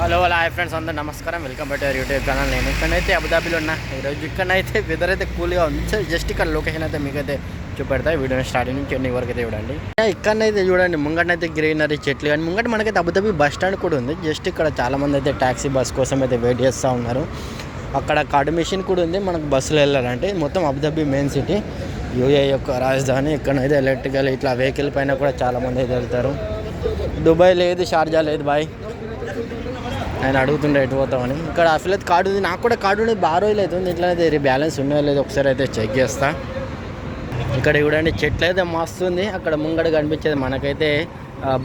Hello hello hi friends అందరూ నమస్కారం. Welcome back to YouTube channel నేను ఇక్కడైతే అబుదాబిలో ఉన్నా. ఈరోజు ఇక్కడైతే వెదర్ అయితే కూల్గా ఉంది. జస్ట్ ఇక్కడ లొకేషన్ అయితే మీకైతే చూపెడతా. వీడియో స్టార్టింగ్ నుంచి ఎన్ని వరకు అయితే చూడండి. ఇక్కడనైతే చూడండి ముంగటనైతే గ్రీనరీ చెట్లు కానీ ముంగట మనకైతే అబుదాబి బస్ స్టాండ్ కూడా ఉంది. జస్ట్ ఇక్కడ చాలామంది అయితే ట్యాక్సీ బస్ కోసం అయితే వెయిట్ చేస్తూ ఉన్నారు. అక్కడ కార్డు మిషన్ కూడా ఉంది. మనకు బస్సులో వెళ్ళాలంటే మొత్తం అబుదాబి మెయిన్ సిటీ యూఏ యొక్క రాజధాని. ఇక్కడైతే ఎలక్ట్రికల్ ఇట్లా వెహికల్ పైన కూడా చాలా మంది అయితే వెళ్తారు. దుబాయ్ లేదు షార్జా లేదు బాయ్ ఆయన అడుగుతుండే ఎటు పోతామని ఇక్కడ అఫిలత్ కార్డు ఉంది నాకు కూడా కార్డు ఉండేది బాగా రోజులు అవుతుంది. ఇట్లా అయితే బ్యాలెన్స్ ఉన్నాయో లేదో ఒకసారి అయితే చెక్ చేస్తా. ఇక్కడ చూడండి చెట్లు అయితే మస్తు ఉంది. అక్కడ ముంగడ కనిపించేది మనకైతే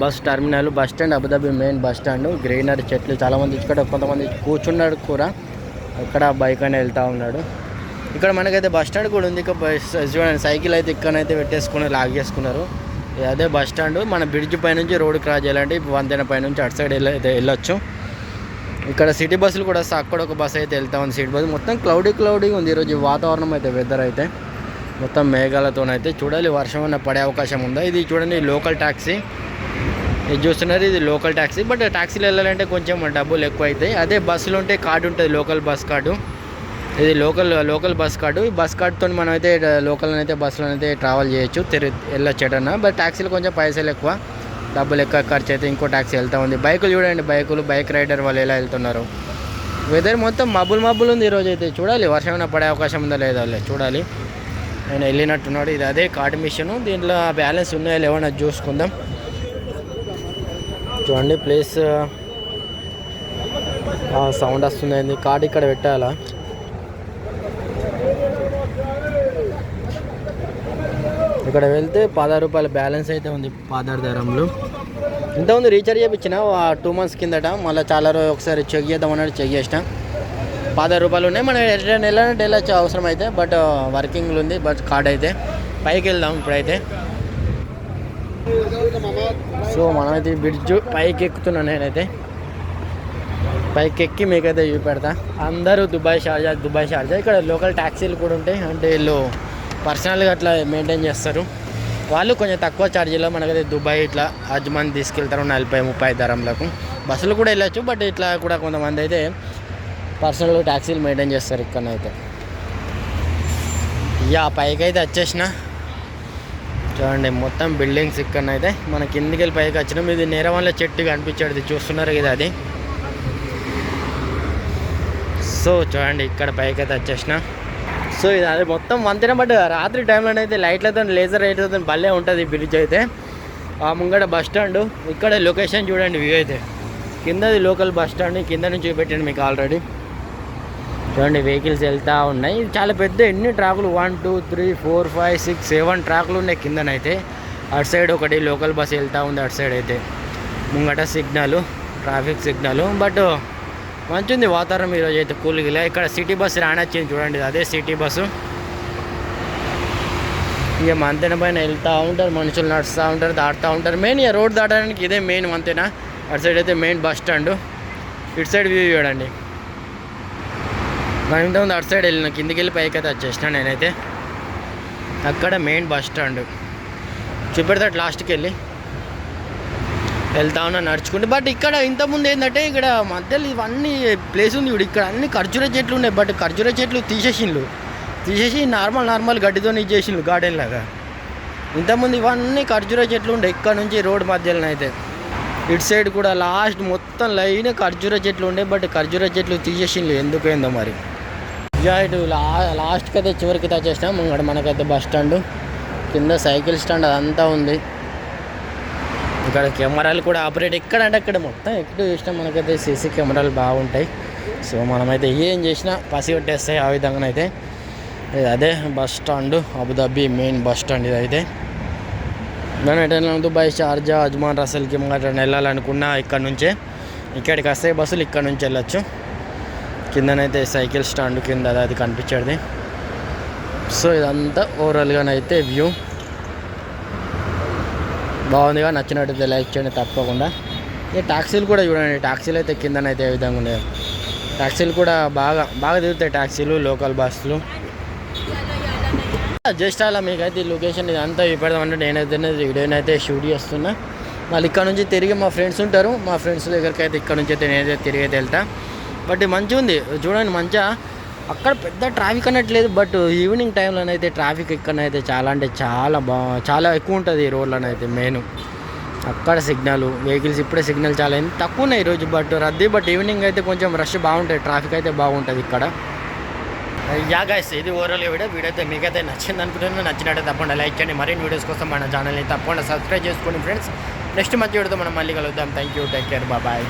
bus terminal bus stand Abu Dhabi main bus stand. Greenery చెట్లు చాలామంది ఇక్కడ కొంతమంది కూర్చున్నాడు కూడా. ఇక్కడ బైక్ అని వెళ్తూ ఉన్నాడు. ఇక్కడ మనకైతే బస్ స్టాండ్ కూడా ఉంది. ఇక చూడండి సైకిల్ అయితే ఇక్కడనైతే పెట్టేసుకుని లాగ్ చేసుకున్నారు. అదే బస్ స్టాండ్. మన బ్రిడ్జ్ పైనుంచి రోడ్ క్రాస్ చేయాలంటే వంతెన పైనుంచి అటు సైడ్ వెళ్ళ అయితే వెళ్ళొచ్చు. ఇక్కడ సిటీ బస్సులు కూడా అక్కడ ఒక బస్ అయితే వెళ్తా ఉంది. సిటీ బస్సు మొత్తం క్లౌడీ క్లౌడీగా ఉంది. ఈరోజు వాతావరణం అయితే వెదర్ అయితే. మొత్తం మేఘాలతోనైతే చూడాలి. వర్షం అన్న పడే అవకాశం ఉందా? ఇది చూడండి లోకల్ ట్యాక్సీ ఇది చూస్తున్నారు ఇది లోకల్ ట్యాక్సీ బట్ ట్యాక్సీలు వెళ్ళాలంటే కొంచెం డబ్బులు ఎక్కువ అవుతాయి అదే బస్సులో ఉంటే కార్డు ఉంటుంది లోకల్ బస్ కార్డు. ఇది లోకల్ లోకల్ బస్ కార్డు. ఈ బస్ కార్డుతో మనం అయితే లోకల్ అయితే బస్సులో అయితే ట్రావెల్ చేయొచ్చు తిరిగి వెళ్ళొచ్చేటన్నా. బట్ ట్యాక్సీలు కొంచెం పైసలు ఎక్కువ. డబ్బులు ఎక్కువ ఖర్చు అయితే ఇంకో ట్యాక్సీ వెళ్తూ ఉంది. బైకులు చూడండి బైకులు బైక్ రైడర్ వాళ్ళు ఎలా వెళ్తున్నారు. వెదర్ మొత్తం మబ్బులు మబ్బులు ఉంది ఈరోజు అయితే చూడాలి వర్షం ఏమైనా పడే అవకాశం ఉందా లేదా చూడాలి. ఆయన వెళ్ళినట్టున్నాడు. ఇది అదే కార్డు మిషన్ దీంట్లో బ్యాలెన్స్ ఉన్నాయో లేవో చూసుకుందాం. చూడండి ప్లేస్ సౌండ్ వస్తుంది కార్డు ఇక్కడ పెట్టాలా? ఇక్కడ వెళ్తే పదహారు రూపాయల బ్యాలెన్స్ అయితే ఉంది పాదార్ ధరంలో ఇంతకుముందు రీఛార్జ్ చేయించిన టూ మంత్స్ కిందట మళ్ళీ చాలా రోజు ఒకసారి చెక్ చేద్దాం అన్నట్టు చెక్ చేసిన. పదహారు రూపాయలు ఉన్నాయి మనం రిటర్న్ వెళ్ళాలంటే వెళ్ళచ్చు అవసరం అయితే బట్ వర్కింగ్లు uh, ఉంది బట్ కార్డ్ అయితే. పైకి వెళ్దాం ఇప్పుడైతే. సో మనమైతే బ్రిడ్జ్ పైకి ఎక్కుతున్నాను నేనైతే. పైకి ఎక్కి మీకైతే చూపెడతా. అందరూ దుబాయ్ షార్జా దుబాయ్ షార్జా. ఇక్కడ లోకల్ ట్యాక్సీలు కూడా ఉంటాయి అంటే వీళ్ళు పర్సనల్గా అట్లా మెయింటైన్ చేస్తారు. వాళ్ళు కొంచెం తక్కువ ఛార్జీలో మనకైతే దుబాయ్ ఇట్లా అజ్మాన్ తీసుకెళ్తారు నలభై ముప్పై ధరంలకు. బస్సులు కూడా వెళ్ళొచ్చు బట్ ఇట్లా కూడా కొంతమంది అయితే పర్సనల్ ట్యాక్సీలు మెయింటైన్ చేస్తారు ఇక్కడనైతే. యా పైకి అయితే వచ్చేసిన. చూడండి మొత్తం బిల్డింగ్స్ ఇక్కడనైతే. మన కిందికి వెళ్ళి పైకి వచ్చినాం. ఇది నేరవల్ల చెట్టు కనిపించాడు. చూస్తున్నారు కదా అది. సో చూడండి ఇక్కడ పైకి అయితే వచ్చేసిన. సో ఇది అది మొత్తం వంతెన బట్ రాత్రి టైంలో అయితే లైట్లతో లేజర్ లైట్లతో భలే ఉంటుంది ఈ బ్రిడ్జ్ అయితే. ఆ ముంగట బస్ స్టాండ్ ఇక్కడ లొకేషన్ చూడండి వ్యూ అయితే. కిందది లోకల్ బస్ స్టాండ్ కింద నుంచి చూపెట్టాను మీకు ఆల్రెడీ చూడండి వెహికల్స్ వెళ్తూ ఉన్నాయి. చాలా పెద్ద ఎన్ని ట్రాకులు one two three four five six seven ట్రాకులు ఉన్నాయి కిందనైతే. అటు సైడ్ ఒకటి లోకల్ బస్ వెళ్తూ ఉంది అటు సైడ్ అయితే. ముంగట సిగ్నల్ ట్రాఫిక్ సిగ్నల్ బట్ మంచిది వాతావరణం ఈరోజు అయితే కూల్గా ఇక్కడ సిటీ బస్సు రానొచ్చింది చూడండి అదే సిటీ బస్సు. ఇక మంతెన పైన వెళ్తూ ఉంటారు మనుషులు నడుస్తూ ఉంటారు దాటుతూ ఉంటారు. మెయిన్ ఇక రోడ్ దాటడానికి ఇదే మెయిన్ మంతెన. అటు సైడ్ అయితే మెయిన్ బస్ స్టాండ్ ఇటు సైడ్ వ్యూ చూడండి. మనం ఇంతకుముందు అటు సైడ్ వెళ్ళిన కిందికి వెళ్ళి పైకి అయితే వచ్చేసిన నేనైతే. అక్కడ మెయిన్ బస్ స్టాండ్ చూపెడతాడు లాస్ట్కి వెళ్ళి. వెళ్తా ఉన్నా నడుచుకుంటే. బట్ ఇక్కడ ఇంతకుముందు ఏంటంటే ఇక్కడ మధ్యలో ఇవన్నీ ప్లేస్ ఉంది ఇప్పుడు ఇక్కడ అన్ని ఖర్జూర చెట్లు ఉన్నాయి. బట్ ఖర్జూర చెట్లు తీసేసిండ్రు తీసేసి నార్మల్ నార్మల్ గడ్డితో ఇచ్చేసిండ్రు గార్డెన్ లాగా. ఇంతకుముందు ఇవన్నీ ఖర్జూర చెట్లు ఉండే. ఇక్కడ నుంచి రోడ్ మధ్యలో అయితే. ఇటు సైడ్ కూడా లాస్ట్ మొత్తం లైన్ ఖర్జూర చెట్లు ఉండే. బట్ ఖర్జూర చెట్లు తీసేసిండ్రు ఎందుకేందో మరి. ఇక ఇటు లా లాస్ట్కి అయితే చివరికి అయితే వచ్చేసినాం. ఇక్కడ మనకైతే బస్ స్టాండ్ కింద సైకిల్ స్టాండ్ అదంతా ఉంది. ఇక్కడ కెమెరాలు కూడా ఆపరేట్ ఎక్కడంటే అక్కడ మొత్తం ఎక్కడ చూసినా మనకైతే సీసీ కెమెరాలు బాగుంటాయి. సో మనమైతే ఏం చేసినా పసి కొట్టేస్తాయి ఆ విధంగానైతే. అదే bus stand Abu Dhabi main bus stand ఇది అయితే నేను ఎటైనా దుబాయ్ షార్జా అజ్మాన్ రసల్కి ఎటైనా వెళ్ళాలనుకున్నా ఇక్కడ నుంచే. ఇక్కడికి వస్తే బస్సులు ఇక్కడ నుంచి వెళ్ళొచ్చు. కిందనైతే సైకిల్ స్టాండ్ కింద అది- అది కనిపించేది. సో ఇదంతా ఓవరాల్గానైతే వ్యూ. బాగుందిగా నచ్చినట్టు లైక్ చేయండి తప్పకుండా. ఈ టాక్సీలు కూడా చూడండి టాక్సీలు అయితే కిందనైతే ఏ విధంగా ఉన్నాయి. టాక్సీలు కూడా బాగా బాగా తిరుగుతాయి టాక్సీలు లోకల్ బస్సులు. జస్ట్ అలా మీకైతే ఈ లొకేషన్ ఇదంతా చూపెడదామంటే నేనైతే వీడియోనైతే షూట్ చేస్తున్నా. మళ్ళీ ఇక్కడ నుంచి తిరిగి మా ఫ్రెండ్స్ ఉంటారు. మా ఫ్రెండ్స్ దగ్గరికి అయితే ఇక్కడ నుంచి అయితే నేనైతే తిరిగి అయితే వెళ్తా. బట్ మంచిగా ఉంది చూడండి మంచిగా అక్కడ పెద్ద ట్రాఫిక్ అనట్లేదు బట్ ఈవినింగ్ టైంలోనైతే ట్రాఫిక్ ఇక్కడనైతే చాలా అంటే చాలా బా చాలా ఎక్కువ ఉంటుంది ఈ రోడ్లోనైతే మెయిన్ అక్కడ సిగ్నల్ వెహికల్స్ ఇప్పుడే సిగ్నల్ చాలా ఎంత తక్కువ ఉన్నాయి ఈరోజు బట్ రద్దీ బట్ ఈవినింగ్ అయితే కొంచెం రష్ బాగుంటుంది ట్రాఫిక్ అయితే బాగుంటుంది ఇక్కడ. యా గైస్ ఇది ఓవరాల్ వీడియో వీడియో అయితే మీకైతే నచ్చింది అనుకుంటున్నాను. నచ్చినట్టే తప్పకుండా లైక్ చేయండి. మరిన్ని వీడియోస్ కోసం మన ఛానల్ని తప్పకుండా సబ్స్క్రైబ్ చేసుకోండి ఫ్రెండ్స్ నెక్స్ట్ మంచి వీడియోతో మనం మళ్ళీ కలుద్దాం. Thank you take care bye